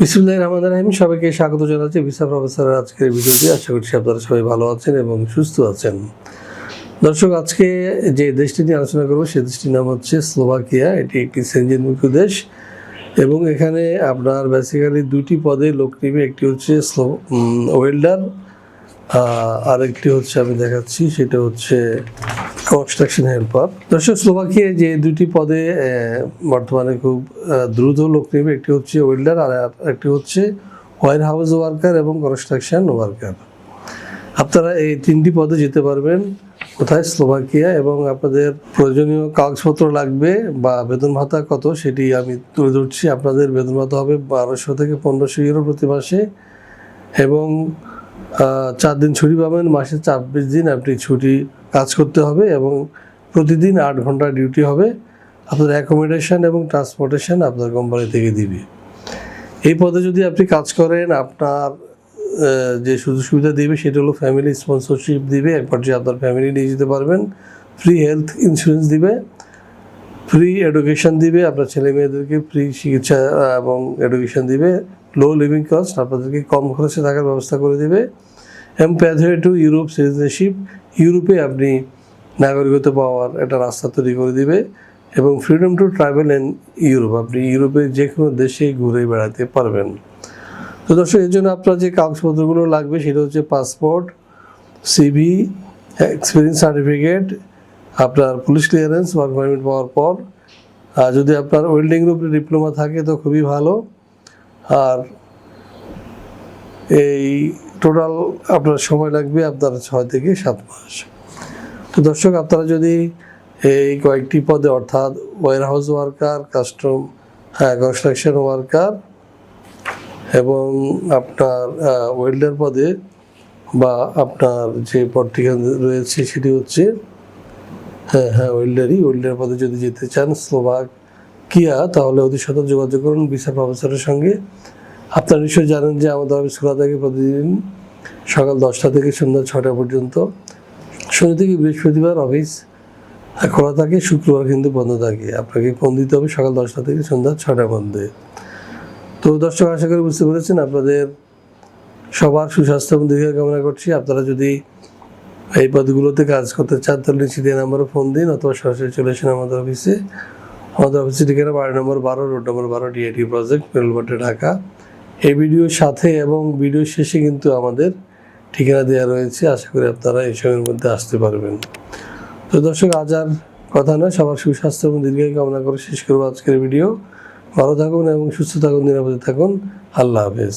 বিসমুল্লাহ রহমান রাহিম। সবাইকে স্বাগত জানাচ্ছি ভিসা প্রফেসরের আজকের ভিডিওতে। আশা করছি আপনারা সবাই ভালো আছেন এবং সুস্থ আছেন। দর্শক, আজকে যে দেশটি নিয়ে আলোচনা করব, সে দেশটির নাম হচ্ছে স্লোভাকিয়া। এটি একটি সেনজেনমুক্ত দেশ এবং এখানে আপনার বেসিক্যালি দুটি পদে লোক নেবে। একটি হচ্ছে স্লো ওয়েল্ডার আর একটি হচ্ছে আমি দেখাচ্ছি, সেটা হচ্ছে কনস্ট্রাকশন হেল্পার দর্শক স্লোভাকিয়ায় যে দুটি পদে বর্তমানে খুব দ্রুত লোক নেবে একটি হচ্ছে ওয়েল্ডার আর একটি হচ্ছে ওয়ার হাউস ওয়ার্কার এবং কনস্ট্রাকশন ওয়ার্কার আপনারা এই তিনটি পদে যেতে পারবেন। কোথায়? স্লোভাকিয়া এবং আপনাদের প্রয়োজনীয় কাগজপত্র লাগবে বা বেতন ভাতা কত সেটি আমি তুলে ধরছি। আপনাদের বেতন ভাতা হবে বারোশো থেকে পনেরোশো ইউরো প্রতি মাসে এবং চার দিন ছুটি পাবেন, মাসে ছাব্বিশ দিন আপনি ছুটি কাজ করতে হবে এবং প্রতিদিন আট ঘণ্টা ডিউটি হবে। আপনার অ্যাকোমোডেশন এবং ট্রান্সপোর্টেশন আপনার কোম্পানি থেকে দিবে। এই পদে যদি আপনি কাজ করেন, আপনার যে সুযোগ সুবিধা দিবে সেটা হলো ফ্যামিলি স্পন্সরশিপ দিবে এক পর্যায়ে আপনার ফ্যামিলি নিয়ে যেতে পারবেন ফ্রি হেলথ ইন্স্যুরেন্স দিবে। ফ্রি এডুকেশন দিবে, আপনার ছেলে মেয়েদেরকে ফ্রি চিকিৎসা এবং এডুকেশন দিবে লো লিভিং কস্ট আপনাদেরকে কম খরচে থাকার ব্যবস্থা করে দেবে, এবং প্যাথওয়ে টু ইউরোপ সিটিজেনশিপ ইউরোপে আপনি নাগরিকত্ব পাওয়ার একটা রাস্তা তৈরি করে দিবে, এবং freedom to travel in Europe আপনি ইউরোপের যে কোনো দেশে ঘুরে বেড়াতে পারবেন। তো দর্শক, এর জন্য আপনার যে কাগজপত্রগুলো লাগবে, সেটা হচ্ছে পাসপোর্ট সিভি এক্সপিরিয়েন্স সার্টিফিকেট আপনার পুলিশ ক্লিয়ারেন্স ওয়ার্ক পারমিট পাওয়ার পর, আর যদি আপনার ওয়েল্ডিং গ্রুপে ডিপ্লোমা থাকে তো খুবই ভালো। আর এই টোটাল আপনার সময় লাগবে আপনার ছয় থেকে সাত মাস। তো দর্শক, আপনারা যদি এই কয়েকটি পদে, অর্থাৎ warehouse worker custom construction worker এবং আপনার ওয়েল্ডার পদে বা আপনার যে পদটি রয়েছে সেটি হচ্ছে হ্যাঁ হ্যাঁ ওয়েল্ডারই। ওয়েল্ডার পদে যদি যেতে চান স্লোভাক কিয়া, তাহলে অতি সতর্ক যোগাযোগ করুন ভিসা প্রফেসরের সঙ্গে। আপনারা নিশ্চয়ই জানেন যে আমাদের অফিস খোলা থাকে প্রতিদিন সকাল দশটা থেকে সন্ধ্যা ছটা পর্যন্ত। শনি থেকে বৃহস্পতিবার অফিস খোলা থাকে, শুক্রবার কিন্তু বন্ধ থাকে। আপনাকে ফোন দিতে হবে সকাল দশটা থেকে সন্ধ্যা ছটার মধ্যে। তো দর্শক, আশা করি বুঝতে পেরেছেন, আপনাদের সবার সুস্বাস্থ্য এবং দীর্ঘ কামনা করছি। আপনারা যদি এই পদগুলোতে কাজ করতে চান তাহলে নিচে নাম্বারে ফোন দিন অথবা সরাসরি চলে আসেন আমাদের অফিসে। আমাদের অফিসে ঠিকানা বাড়ি নম্বর বারো, রোড নম্বর বারো ডিআইটি প্রজেক্ট মেলবাটে ঢাকা। এই ভিডিওর সাথে এবং ভিডিও শেষে কিন্তু আমাদের ঠিকানা দেওয়া রয়েছে। আশা করি আপনারা এই সময়ের মধ্যে আসতে পারবেন। তো দর্শক, আজ আর কথা নয়। সবার সুস্বাস্থ্য এবং দীর্ঘায়ু কামনা করে শেষ করব আজকের ভিডিও ভালো থাকুন এবং সুস্থ থাকুন, নিরাপদে থাকুন। আল্লাহ হাফেজ।